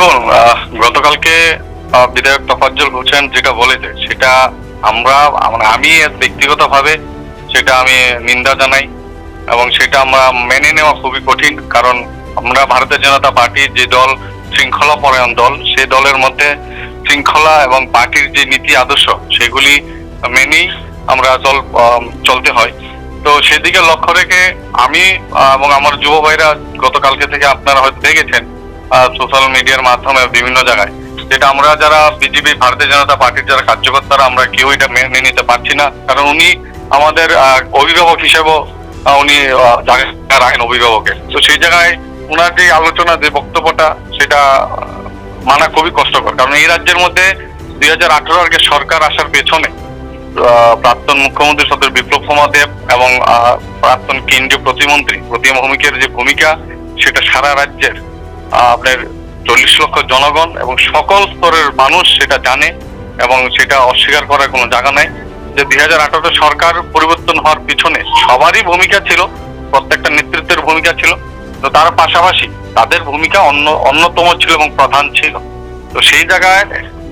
দেখুন গতকালকে বিধায়ক তফাজ্জল হোসেন যেটা বলেছে, সেটা আমরা মানে আমি ব্যক্তিগতভাবে সেটা আমি নিন্দা জানাই এবং সেটা আমরা মেনে নেওয়া খুবই কঠিন, কারণ আমরা ভারতীয় জনতা পার্টি যে দল শৃঙ্খলা পরায়ণ দল, সে দলের মধ্যে শৃঙ্খলা এবং পার্টির যে নীতি আদর্শ, সেগুলি মেনেই আমরা চল চলতে হয়। তো সেদিকে লক্ষ্য রেখে আমি এবং আমার যুব ভাইরা গতকালকে থেকে আপনারা হয়তো দেখেছেন সোশ্যাল মিডিয়ার মাধ্যমে বিভিন্ন জায়গায়। যেটা আমরা যারা বিজেপি ভারতীয় জনতা পার্টির যারা কার্যকর্তারা আমরা কেউ এটা মেনে নিতে পারছি না। কারণ উনি আমাদের অভিভাবক হিসেবেও উনি রাখেন অভিভাবকের তো সেই জায়গায় ওনার যে আলোচনা, যে বক্তব্যটা, সেটা মানা খুবই কষ্টকর। কারণ এই রাজ্যের মধ্যে দুই হাজার আঠারো আগে সরকার আসার পেছনে প্রাক্তন মুখ্যমন্ত্রী সদর বিপ্লব কুমার দেব এবং প্রাক্তন কেন্দ্রীয় প্রতিমন্ত্রী প্রতিমা ভূমিকের যে ভূমিকা, সেটা সারা রাজ্যের আপনার চল্লিশ লক্ষ জনগণ এবং সকল স্তরের মানুষ সেটা জানে এবং সেটা অস্বীকার করার কোনো জায়গা নাই যে দুই হাজার আঠারো সরকার পরিবর্তন হওয়ার পিছনে সবারই ভূমিকা ছিল, প্রত্যেকটা নেতৃত্বের ভূমিকা ছিল। তো তার পাশাপাশি তাদের ভূমিকা অন্য, অন্যতম ছিল এবং প্রধান ছিল। তো সেই জায়গায়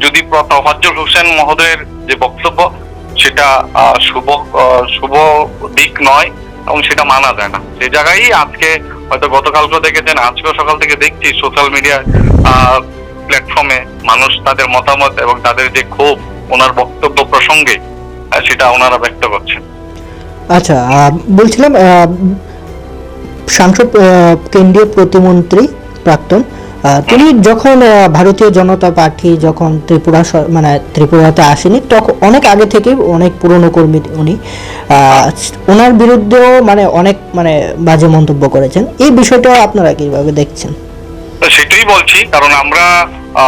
যদি তফাজ্জল হোসেন মহোদয়ের যে বক্তব্য, সেটা শুভ শুভ দিক নয় এবং সেটা মানা যায় না। সেই জায়গায় আজকে হয়তো গতকালকেও দেখেছেন, আজকেও সকাল থেকে দেখছি সোশ্যাল মিডিয়া প্ল্যাটফর্মে মানুষ তাদের মতামত এবং তাদের যে ক্ষোভ, ওনার বক্তব্য প্রসঙ্গে সেটা ওনারা ব্যক্ত করছেন। আচ্ছা বলছিলাম সাংসদ কেন্দ্রীয় প্রতিমন্ত্রী প্রাক্তন তিনি যখন ভারতীয় জনতা পার্টি যখন ত্রিপুরা মানে ত্রিপুরাতে আসেনি তখন অনেক আগে থেকেই অনেক পুরনো কর্মী উনি ওনার বিরুদ্ধেও মানে অনেক মানে বাজে মন্তব্য করেছেন। এই বিষয়টা আপনারা কীভাবে দেখছেন? সেটাই বলছি, কারণ আমরা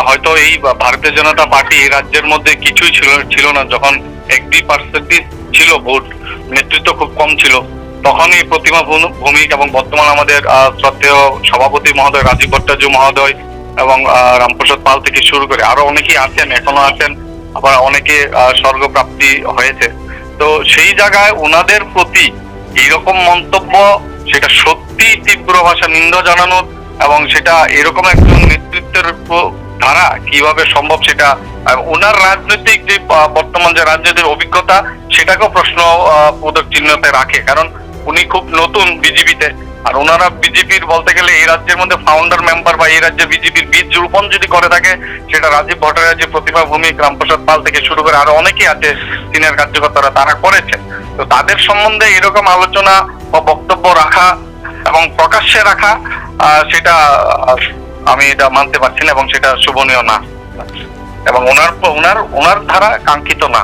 হয়তো এই ভারতীয় জনতা পার্টি এই রাজ্যের মধ্যে কিছুই ছিল ছিল না। যখন একটি পার্সেন্টেজ ছিল ভোট, নেতৃত্ব খুব কম ছিল। তখন এই প্রতিমা ভূ- ভৌমিক এবং বর্তমান আমাদের শ্রদ্ধেয় সভাপতি মহোদয় রাজীব ভট্টাচার্য মহোদয় এবং রামপ্রসাদ পাল থেকে শুরু করে আরও অনেকেই আছেন, এখনও আছেন, আবার অনেকে স্বর্গপ্রাপ্তি হয়েছে। তো সেই জায়গায় ওনাদের প্রতি এইরকম মন্তব্য, সেটা সত্যি তীব্র ভাষা নিন্দা জানানোর এবং সেটা এরকম একজন নেতৃত্বের ধারা কীভাবে সম্ভব সেটা ওনার রাজনৈতিক যে বর্তমান যে রাজনৈতিক অভিজ্ঞতা, সেটাকেও প্রশ্ন বোধক চিহ্নতে রাখে। কারণ উনি খুব নতুন বিজেপিতে। আর ওনারা বিজেপির বলতে গেলে এই রাজ্যের মধ্যে ফাউন্ডার মেম্বার বা এই রাজ্যে বিজেপির বীজ রোপণ যদি করে থাকে, সেটা রাজীব ভট্টাচার্য প্রতিভা ভূমি, রামপ্রসাদ পাল থেকে শুরু করে আরও অনেকেই আছে, সিনিয়র কার্যকর্তারা তারা করেছে তো তাদের সম্বন্ধে এরকম আলোচনা বা বক্তব্য রাখা এবং প্রকাশ্যে রাখা সেটা, আমি এটা মানতে পারছি না এবং সেটা শোভনীয় না। এবং ওনার ওনার ওনার ধারা কাঙ্ক্ষিত না।